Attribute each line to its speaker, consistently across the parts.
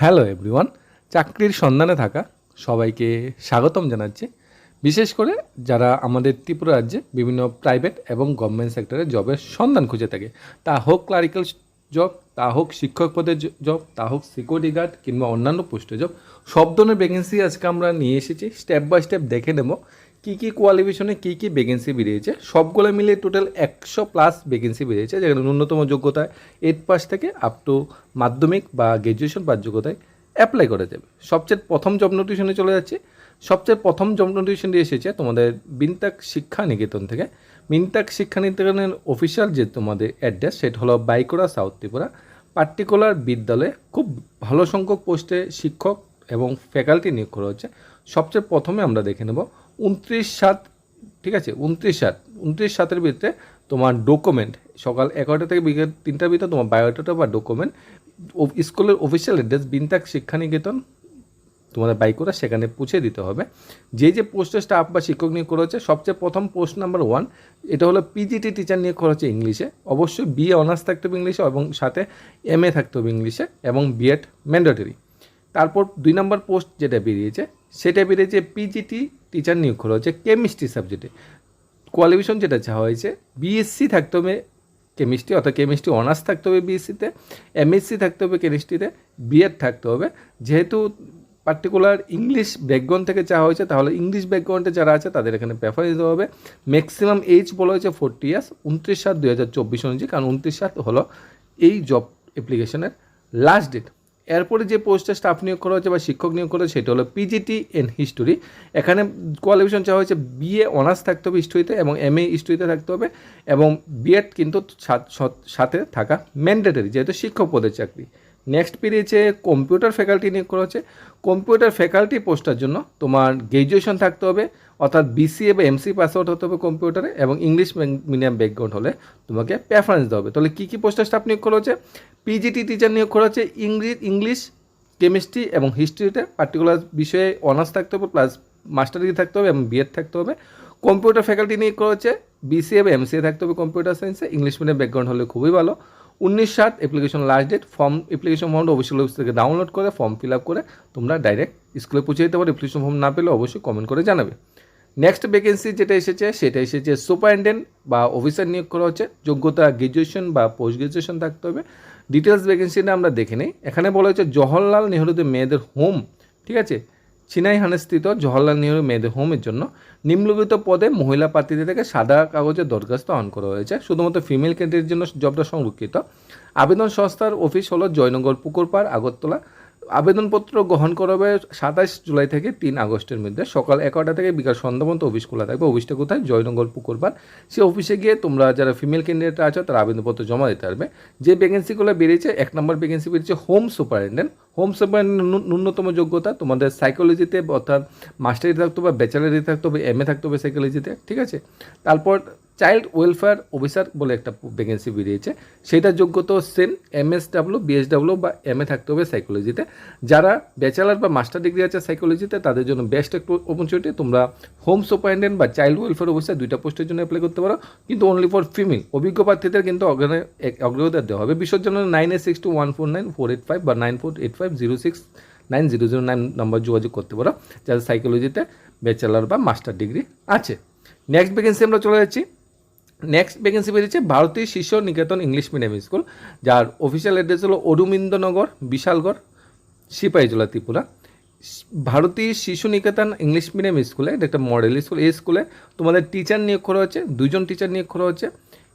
Speaker 1: Hello everyone, চাকরির সন্ধানে থাকা সবাইকে স্বাগতম জানাচ্ছি। বিশেষ করে যারা আমাদের ত্রিপুরা রাজ্যে বিভিন্ন প্রাইভেট এবং গভর্নমেন্ট সেক্টরে জবের সন্ধান খুঁজে থাকে, তা হোক ক্লারিক্যাল জব, তা হোক শিক্ষক পদের জব, তা হোক সিকিউরিটি গার্ড কিংবা অন্যান্য পোস্টে জব, সব ধরনের ভ্যাকেন্সি আজকে আমরা নিয়ে এসেছি। স্টেপ বাই স্টেপ দেখে নেব কী কী কোয়ালিফিকেশনে কী কী ভ্যাকেন্সি বেরিয়েছে? সবগুলো মিলিয়ে টোটাল একশো প্লাস ভ্যাকেন্সি বেরিয়েছে, যেখানে ন্যূনতম যোগ্যতায় এইট পাস থেকে আপ টু মাধ্যমিক বা গ্র্যাজুয়েশন পাস যোগ্যতায় অ্যাপ্লাই করা যাবে সবচেয়ে প্রথম জব নোটিশনে চলে যাচ্ছে। সবচেয়ে প্রথম জব নোটিশনটি এসেছে তোমাদের বিনতাক শিক্ষা নিকেতন থেকে। বিনতাক শিক্ষা নিকেতনের অফিসিয়াল যে তোমাদের অ্যাড্রেস সেটা হলো বাইকোড়া সাউথ ত্রিপুরা পার্টিকুলার বিদ্যালয়ে খুব ভালো সংখ্যক পোস্টে শিক্ষক এবং ফ্যাকাল্টি নিয়োগ করা হচ্ছে। সবচেয়ে প্রথমে আমরা দেখে নেব উনত্রিশ সাত, ঠিক আছে? উনত্রিশ সাত, উনত্রিশ সাতের ভিতরে তোমার ডকুমেন্ট সকাল এগারোটা থেকে বিকেল তিনটার ভিতরে তোমার বায়োডাটা বা ডকুমেন্ট স্কুলের অফিসিয়াল অ্যাড্রেস বিনতাক শিক্ষানিকেতন, তোমাদের বাইকোরা সেখানে পৌঁছে দিতে হবে। যে যে পোস্টে স্টাফ বা শিক্ষক নিয়ে করা হচ্ছে সবচেয়ে প্রথম পোস্ট নাম্বার ওয়ান এটা হলো পিজিটি টিচার নিয়ে করা হচ্ছে ইংলিশে। অবশ্যই বিএ অনার্স থাকতে হবে ইংলিশে এবং সাথে এম এ থাকতে হবে ইংলিশে এবং বিএড ম্যান্ডেটরি তারপর দুই নম্বর পোস্ট যেটা বেরিয়েছে, সেটা বেরিয়েছে পিজিটি টিচার নিয়োগ করা হয়েছে কেমিস্ট্রি সাবজেক্টে কোয়ালিফিকেশন যেটা চাওয়া হয়েছে বিএসসি থাকতে হবে কেমিস্ট্রি অর্থাৎ কেমিস্ট্রি অনার্স থাকতে হবে বিএসসিতে এমএসসি থাকতে হবে কেমিস্ট্রিতে বিএড থাকতে হবে। যেহেতু পার্টিকুলার ইংলিশ ব্যাকগ্রাউন্ড থেকে চাওয়া হয়েছে, তাহলে ইংলিশ ব্যাকগ্রাউন্ডে যারা আছে, তাদের এখানে প্রেফারেন্স দেওয়া হবে। ম্যাক্সিমাম এজ বলা হয়েছে ফোরটি ইয়ার্স উনত্রিশ সাত দুই হাজার চব্বিশ অনুযায়ী, কারণ উনত্রিশ সাত হলো এই জব অ্যাপ্লিকেশনের লাস্ট ডেট এরপরে যে পোস্টে স্টাফ নিয়োগ করা হয়েছে বা শিক্ষক নিয়োগ করা হয়েছে, সেটা হলো পিজিটি ইন হিস্টোরি এখানে কোয়ালিফিকেশন চাওয়া হয়েছে বিএ অনার্স থাকতে হবে হিস্টোরিতে এবং এম এ হিস্টোরিতে থাকতে হবে এবং বিএড কিন্তু সাথে থাকা ম্যান্ডেটরি যেহেতু শিক্ষক পদের চাকরি। নেক্সট বেরিয়েছে কম্পিউটার ফ্যাকাল্টি নিয়োগ করা হচ্ছে। কম্পিউটার ফ্যাকাল্টি পোস্টার জন্য তোমার গ্র্যাজুয়েশন থাকতে হবে, অর্থাৎ বিসিএ বা এমসি পাস আউট হতে হবে কম্পিউটারে এবং ইংলিশ মিডিয়াম ব্যাকগ্রাউন্ড হলে তোমাকে প্রেফারেন্স দেওয়া হবে। তাহলে কী কী পোস্টার স্টাফ নিয়োগ করা হচ্ছে? পিজিটি টিচার নিয়োগ করা হচ্ছে ইংলিশ ইংলিশ কেমিস্ট্রি এবং হিস্ট্রিতে পার্টিকুলার বিষয়ে অনার্স থাকতে হবে প্লাস মাস্টার ডিগ্রি থাকতে হবে এবং বিএড থাকতে হবে। কম্পিউটার ফ্যাকাল্টি নিয়োগ করা হচ্ছে বিসিএ বা এমসিএ থাকতে হবে কম্পিউটার সায়েন্সে ইংলিশ মিডিয়াম ব্যাকগ্রাউন্ড হলে খুবই ভালো। উনিশ সাত application last date form application ফর্মটা অফিসিয়াল অফিস থেকে ডাউনলোড করে ফর্ম ফিল আপ করে তোমরা ডাইরেক্ট স্কুলে পৌঁছে দিতে পারো। অ্যাপ্লিকেশন ফর্ম না পেলে অবশ্যই কমেন্ট করে জানাবে। নেক্সট ভ্যাকেন্সি যেটা এসেছে, সেটা এসেছে সুপারিনটেন্ডেন্ট বা অফিসার নিয়োগ করা হচ্ছে। যোগ্যতা গ্র্যাজুয়েশন বা পোস্ট গ্র্যাজুয়েশন থাকতে হবে। ডিটেলস ভ্যাকেন্সিটা আমরা দেখে নিই। এখানে বলা হচ্ছে জওহরলাল নেহরুদের মেয়েদের হোম ঠিক আছে? চিনাইহানে স্থিত জওহরলাল নেহরু মেয়েদের হোমের জন্য নিম্নলিখিত পদে মহিলা প্রার্থীদের থেকে সাদা কাগজে দরখাস্ত অন করা হয়েছে। শুধুমাত্র ফিমেল ক্যান্ডিডেটের জন্য জবটা সংরক্ষিত। আবেদন সংস্থার অফিস হলো জয়নগর, পুকুরপাড়, আগরতলা। আবেদনপত্র গ্রহণ করা হবে জুলাই থেকে তিন আগস্টের মধ্যে। সকাল এগারোটা থেকে বিকাল সন্ধ্যা পর্যন্ত অফিস খোলা থাকবে। অফিসটা কোথায়? জয়নগর পুকুরপাড়। সেই অফিসে গিয়ে তোমরা যারা ফিমেল ক্যান্ডিডেট আছো, তারা আবেদনপত্র জমা দিতে পারবে। যে ভ্যাকেন্সিগুলো বেরিয়েছে, এক নম্বর ভ্যাকেন্সি বেরিয়েছে হোম সুপারিনটেন্ডেন্ট হোম সুপারিনটেন্ডেন্ট ন্যূনতম যোগ্যতা তোমাদের সাইকোলজিতে অর্থাৎ মাস্টারি থাকতে হবে ব্যাচেলারি থাকতে হবে এম এ থাকতে হবে সাইকোলজিতে ঠিক আছে? তারপর চাইল্ড ওয়েলফেয়ার অফিসার বলে একটা ভ্যাকেন্সি বেরিয়েছে। সেটা যোগ্যতা same M S W BSW বা এম এ থাকতে হবে সাইকোলজিতে যারা ব্যাচেলার বা মাস্টার ডিগ্রি আছে সাইকোলজিতে তাদের জন্য বেস্ট একটু অপরচুনিটি তোমরা হোম সুপারিনটেন্ডেন্ট বা চাইল্ড ওয়েলফেয়ার অফিসার দুইটা পোস্টের জন্য অ্যাপ্লাই করতে পারো। কিন্তু অনলি ফর ফিমেল অভিজ্ঞ প্রার্থীদের কিন্তু অগ্রতা দেওয়া হবে। বিশ্বের জন্য nine eight six two one four nine four eight five বা nine four eight five zero six nine zero zero nine নম্বর যোগাযোগ করতে পারো। যাদের সাইকোলজিতে ব্যাচেলার বা মাস্টার ডিগ্রি আছে। নেক্সট ভ্যাকেন্সি আমরা চলে যাচ্ছি। নেক্সট ভ্যাকেন্সি বেরিয়েছে Bharatiya Shishu Niketan English medium school যার অফিসিয়াল অ্যাড্রেস হলো অরুমিন্দনগর বিশালগড়, সিপাহীজলা, ত্রিপুরা। ভারতীয় শিশু নিকেতন ইংলিশ মিডিয়াম স্কুলে এটা একটা মডেল স্কুল এই স্কুলে তোমাদের টিচার নিয়োগ করা হচ্ছে, দুজন টিচার নিয়োগ করা হচ্ছে।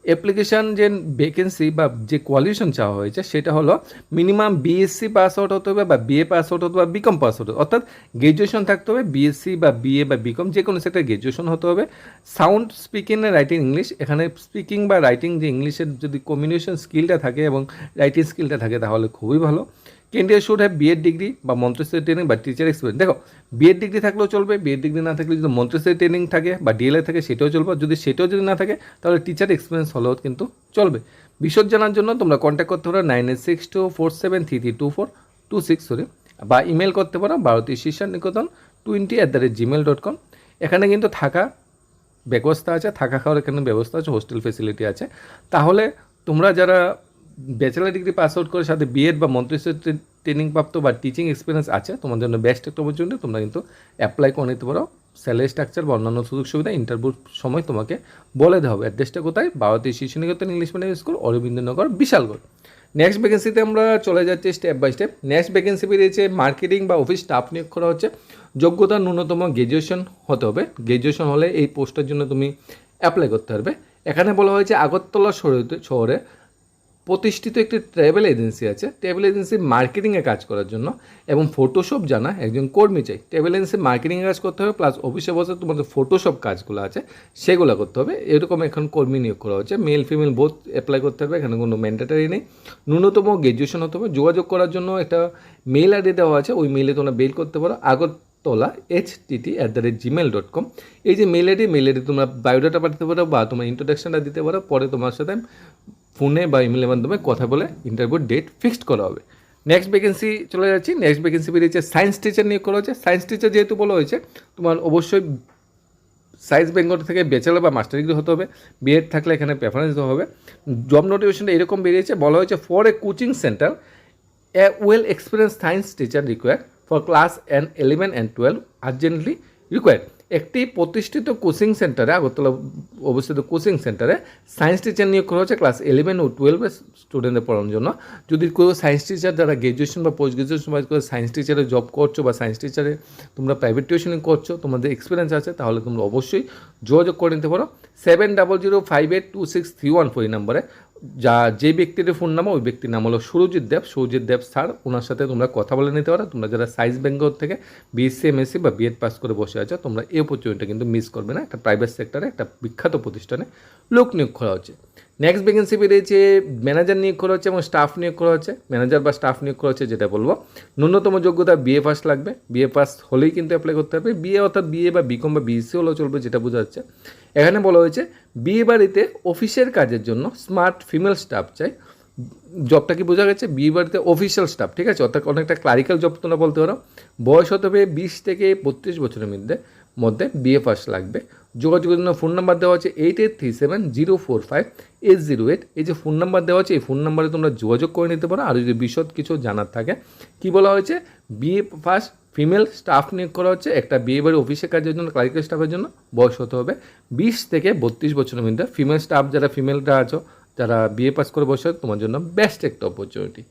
Speaker 1: অ্যাপ্লিকেশান যে ভ্যাকেন্সি বা যে কোয়ালিফিকেশন চাওয়া হয়েছে, সেটা হলো মিনিমাম বিএসসি পাস আউট হতে হবে বা বিএ পাস আউট হতে বা বিকম পাস আউট অর্থাৎ গ্র্যাজুয়েশন থাকতে হবে বিএসসি বা বিএ বা বিকম যে কোনো সেক্টরে গ্র্যাজুয়েশন হতে হবে। Sound speaking a writing English এখানে স্পিকিং বা রাইটিং যে ইংলিশের যদি কমিউনিকেশন স্কিলটা থাকে এবং রাইটিং স্কিলটা থাকে, তাহলে খুবই ভালো। Candidate should have BEd degree বা মন্ত্রস্থ ট্রেনিং বা টিচার এক্সপিরিয়েন্স দেখো বিএড ডিগ্রি থাকলেও চলবে বিএড ডিগ্রি না থাকলে যদি মন্ত্রস্থ ট্রেনিং থাকে বা ডিএলএ থাকে, সেটাও চলবে। যদি সেটাও যদি না থাকে, তাহলে টিচার এক্সপিরিয়েন্স হলেও কিন্তু চলবে। বিশদ জানার জন্য তোমরা কন্ট্যাক্ট করতে পারো nine eight six two four seven three three two four two six sorry বা ইমেল করতে পারো Bharatiya Shiksha Niketan twenty at the rate Gmail dot com এখানে কিন্তু থাকা ব্যবস্থা আছে, থাকা খাওয়ার এখানে ব্যবস্থা আছে হোস্টেল ফেসিলিটি আছে। তাহলে তোমরা যারা ব্যাচেলার ডিগ্রি পাস আউট করে সাথে বিএড বা মন্ত্রিত্ব ট্রেনিং প্রাপ্ত বা টিচিং এক্সপিরিয়েন্স আছে, তোমার জন্য বেস্ট একটা অপরচুনিটি তোমরা কিন্তু অ্যাপ্লাই করে নিতে পারো। স্যালারি স্ট্রাকচার বা অন্যান্য সুযোগ সুবিধা ইন্টারভিউর সময় তোমাকে বলে দেওয়া হবে। অ্যাড্রেসটা কোথায়? Bharatiya Shishu Niketan English medium school Arabindanagar, Bishalgarh. Next ভ্যাকেন্সিতে আমরা চলে যাচ্ছি step by step next vacancy বেরিয়েছে মার্কেটিং বা অফিস স্টাফ নিয়োগ করা হচ্ছে। যোগ্যতা ন্যূনতম গ্র্যাজুয়েশন হতে হবে। গ্র্যাজুয়েশন হলে এই পোস্টের জন্য তুমি অ্যাপ্লাই করতে পারবে। এখানে বলা হয়েছে আগরতলা শহরে প্রতিষ্ঠিত একটি ট্রাভেল এজেন্সি আছে। ট্রাভেল এজেন্সি মার্কেটিংয়ে কাজ করার জন্য এবং ফটোশপ জানা একজন কর্মী চাই। ট্রাভেল এজেন্সি মার্কেটিংয়ে কাজ করতে হবে প্লাস অফিসে বসে তোমাদের ফটোশপ কাজগুলো আছে, সেগুলো করতে হবে। এরকম এখন কর্মী নিয়োগ করা হচ্ছে। মেল ফিমেল বোথ অ্যাপ্লাই করতে হবে, এখানে কোনো ম্যান্ডেটারি নেই। ন্যূনতম গ্র্যাজুয়েশন হতে হবে। যোগাযোগ করার জন্য একটা মেল আইডি দেওয়া আছে, ওই মেলে তোমরা বেল করতে পারো। Agartala H TT at the rate Gmail dot com এই যে মেল আইডি মেল আইডি তোমরা বায়োডাটা পাঠাতে পারো বা তোমার ইন্ট্রোডাকশনটা দিতে পারো। পরে তোমার সাথে ফোনে বা ইমেলের মাধ্যমে কথা বলে ইন্টারভিউ ডেট ফিক্সড করা হবে। নেক্সট ভ্যাকেন্সি চলে যাচ্ছি। নেক্সট ভ্যাকেন্সি বেরিয়েছে সায়েন্স টিচার নিয়োগ করা হয়েছে। সায়েন্স টিচার যেহেতু বলা হয়েছে, তোমার অবশ্যই সায়েন্স বেঙ্গল থেকে ব্যাচেলার বা মাস্টার ডিগ্রি হতে হবে। বিএড থাকলে এখানে প্রেফারেন্স দেওয়া হবে। জব নোটিফিকেশনটা এরকম বেরিয়েছে, বলা হয়েছে for a coaching centre a well experience science teacher required for class and eleven and twelve urgently required একটি প্রতিষ্ঠিত কোচিং সেন্টারে, আগরতলা অবস্থিত কোচিং সেন্টারে সায়েন্স টিচার নিয়োগ করা হচ্ছে ক্লাস ইলেভেন ও টুয়েলভের স্টুডেন্টদের পড়ানোর জন্য। যদি কেউ সায়েন্স টিচার যারা গ্র্যাজুয়েশন বা পোস্ট গ্রাজুয়েশন বা করে সায়েন্স টিচারে জব করছ বা সায়েন্স টিচারে তোমরা প্রাইভেট টিউশনিং করছ, তোমাদের এক্সপিরিয়েন্স আছে, তাহলে তোমরা অবশ্যই যোগাযোগ করে নিতে পারো। Seven double zero five eight two six three one four এই নাম্বারে যা যে ব্যক্তির ফোন নাম ওই ব্যক্তির নাম হলো সুরজিৎ দেব। সুরজিৎ দেব স্যার ওনার সাথে তোমরা কথা বলে নিতে পারো। তোমরা যারা সাইন্স বেঙ্গল থেকে বিএসসি এমএসসি বা বিএড পাস করে বসে আছো, তোমরা এই অপরচুনিটি কিন্তু মিস করবে না। একটা প্রাইভেট সেক্টরে একটা বিখ্যাত প্রতিষ্ঠানে লোক নিয়োগ করা হচ্ছে নেক্সট ভ্যাকেন্সি বেরিয়েছে ম্যানেজার নিয়োগ করা হচ্ছে এবং স্টাফ নিয়োগ করা হচ্ছে। ম্যানেজার বা স্টাফ নিয়োগ করা হচ্ছে যেটা বলব। ন্যূনতম যোগ্যতা বিএ পাস লাগবে। বিএ পাস হলেই কিন্তু অ্যাপ্লাই করতে হবে। বিএ অর্থাৎ বিএ বা বিকম বা বিএসসি হলেও চলবে যেটা বোঝা যাচ্ছে। এখানে বলা হয়েছে বিয়ে বাড়িতে অফিসের কাজের জন্য স্মার্ট ফিমেল স্টাফ চাই। জবটা কি বোঝা গেছে? বিয়ে বাড়িতে অফিসিয়াল স্টাফ ঠিক আছে? অর্থাৎ অনেকটা ক্লারিক্যাল জব তোমরা বলতে পারো। বয়স হতে হবে বিশ থেকে বত্রিশ বছরের মধ্যে মধ্যে বিএ পাস লাগবে। যোগাযোগের জন্য ফোন নাম্বার দেওয়া আছে eight eight three seven zero four five eight zero eight এই যে ফোন নাম্বার দেওয়া আছে, এই ফোন নাম্বারে তোমরা যোগাযোগ করে নিতে পারো। আর যদি বিশদ কিছু জানার থাকে, কি বলা হয়েছে? বিএ ফার্স্ট ফিমেল স্টাফ নিয়োগ করা হচ্ছে। একটা বিয়ে বাড়ি অফিসের কাজের জন্য ক্লারিক্যাল স্টাফের জন্য বয়স হতে হবে। বিশ থেকে বত্রিশ বছরের মধ্যে ফিমেল স্টাফ যারা ফিমেলরা আছো, যারা বিএ পাস করে বসে তোমার জন্য বেস্ট একটা অপরচুনিটি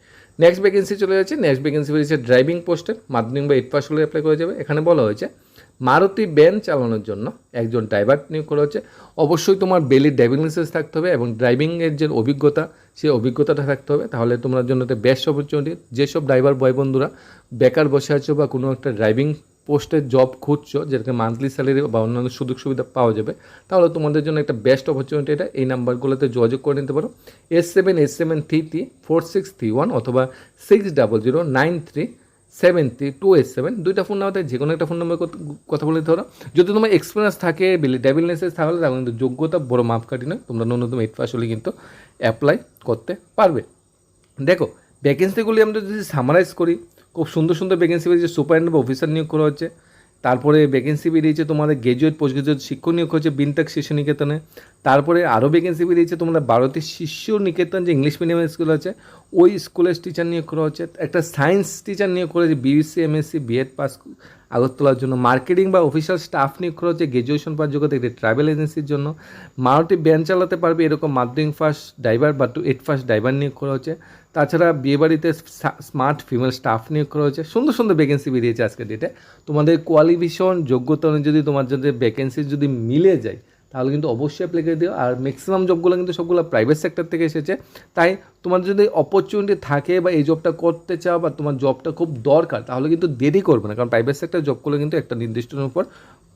Speaker 1: নেক্সট ভ্যাকেন্সি চলে যাচ্ছে। নেক্সট ভ্যাকেন্সি বেরিয়েছে ড্রাইভিং পোস্টের মাধ্যমিক বা এইট পাস হলে অ্যাপ্লাই করা যাবে। এখানে বলা হয়েছে মারুতি ব্যান চালানোর জন্য একজন ড্রাইভার নিয়োগ করা হচ্ছে। অবশ্যই তোমার বেলির ড্রাইভিং লাইসেন্স থাকতে হবে এবং ড্রাইভিংয়ের যে অভিজ্ঞতা, সেই অভিজ্ঞতাটা থাকতে হবে। তাহলে তোমার জন্য একটা বেস্ট অপরচুনিটি যেসব ড্রাইভার বয় বন্ধুরা বেকার বসে আছো বা কোনো একটা ড্রাইভিং পোস্টে জব খুঁজছো যেটাকে মান্থলি স্যালারি বা অন্যান্য সুযোগ সুবিধা পাওয়া যাবে, তাহলে তোমাদের জন্য একটা বেস্ট অপরচুনিটি এটা। এই নাম্বারগুলোতে যোগাযোগ করে নিতে পারো। S seven S seven three three four six three one অথবা six double zero nine three seven three two eight seven দুইটা ফোন নাম্বার যে কোনো একটা ফোন নাম্বার কথা বলে পারো। যদি তোমার এক্সপিরিয়েন্স থাকে ডেবিল লাইসেন্স তাহলে কিন্তু যোগ্যতা বড় মাপকাঠি নয়। তোমরা ন্যূনতম এইট পাস হলে কিন্তু অ্যাপ্লাই করতে পারবে। দেখো ভ্যাকেন্সিগুলি আমরা যদি সামারাইজ করি, খুব সুন্দর সুন্দর ভ্যাকেন্সি বেরিয়েছে সুপারিনটেন্ডেন্ট অফিসার নিয়োগ করা হচ্ছে। তারপরে ভ্যাকেন্সি বেরিয়েছে তোমাদের গ্র্যাজুয়েট পোস্ট গ্রাজুয়েট শিক্ষক নিয়োগ হচ্ছে বিনতাক শিশু নিকেতনে তারপরে আরও ভ্যাকেন্সি বেরিয়েছে তোমরা ভারতীয় শিশু নিকেতন যে ইংলিশ মিডিয়াম স্কুল আছে, ওই স্কুলের টিচার নিয়োগ করা হচ্ছে। একটা সায়েন্স টিচার নিয়োগ করা হচ্ছে এমএসসি বিএড পাস আগরতলার জন্য। মার্কেটিং বা অফিসিয়াল স্টাফ নিয়োগ করা হচ্ছে গ্র্যাজুয়েশন পাওয়ার যোগ্যতা একটি ট্রাভেল এজেন্সির জন্য। মারুতি ব্যান চালাতে পারবে এরকম মাধ্যমিক ফার্স্ট ড্রাইভার বা টু এইট ফার্স্ট ড্রাইভার নিয়োগ করা হচ্ছে। তাছাড়া বিয়েবাড়িতে স্মার্ট ফিমেল স্টাফ নিয়োগ করা হচ্ছে। সুন্দর সুন্দর ভ্যাকেন্সি বেরিয়েছে আজকের ডেটে তোমাদের কোয়ালিফিকেশন যোগ্যতা অনুযায়ী যদি তোমার যদি ভ্যাকেন্সি যদি মিলে যায় তাহলে কিন্তু অবশ্যই অ্যাপ্লাই করে দিও। আর ম্যাক্সিমাম জবগুলো কিন্তু সবগুলো প্রাইভেট সেক্টর থেকে এসেছে। তাই তোমার যদি অপরচুনিটি থাকে বা এই জবটা করতে চাও বা তোমার জবটা খুব দরকার, তাহলে কিন্তু দেরি করবে না। কারণ প্রাইভেট সেক্টর জবগুলো কিন্তু একটা নির্দিষ্ট উপর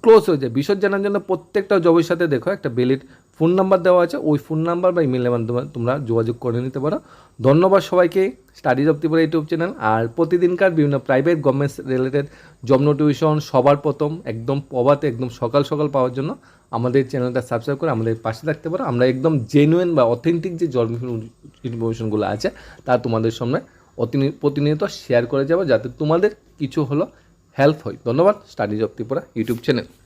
Speaker 1: ক্লোজ হয়ে যায়। বিশদ জানার জন্য প্রত্যেকটা জবের সাথে দেখো একটা বেলির ফোন নাম্বার দেওয়া আছে, ওই ফোন নাম্বার বা ইমেলের মাধ্যমে তোমরা যোগাযোগ করে নিতে পারো। ধন্যবাদ সবাইকে studies of Tripura YouTube channel. আর প্রতিদিনকার বিভিন্ন private government related job notification সবার প্রথম, একদম পবাতে একদম সকাল সকাল পাওয়ার জন্য আমাদের চ্যানেলটা সাবস্ক্রাইব করে আমাদের পাশে থাকতে পারো। আমরা একদম জেনুইন বা অথেন্টিক যে জব ইনফরমেশনগুলো আছে, তা তোমাদের সামনে প্রতিনিয়ত শেয়ার করে যাব, যাতে তোমাদের কিছু হলো হেল্প হয়। ধন্যবাদ studies of Tripura YouTube channel.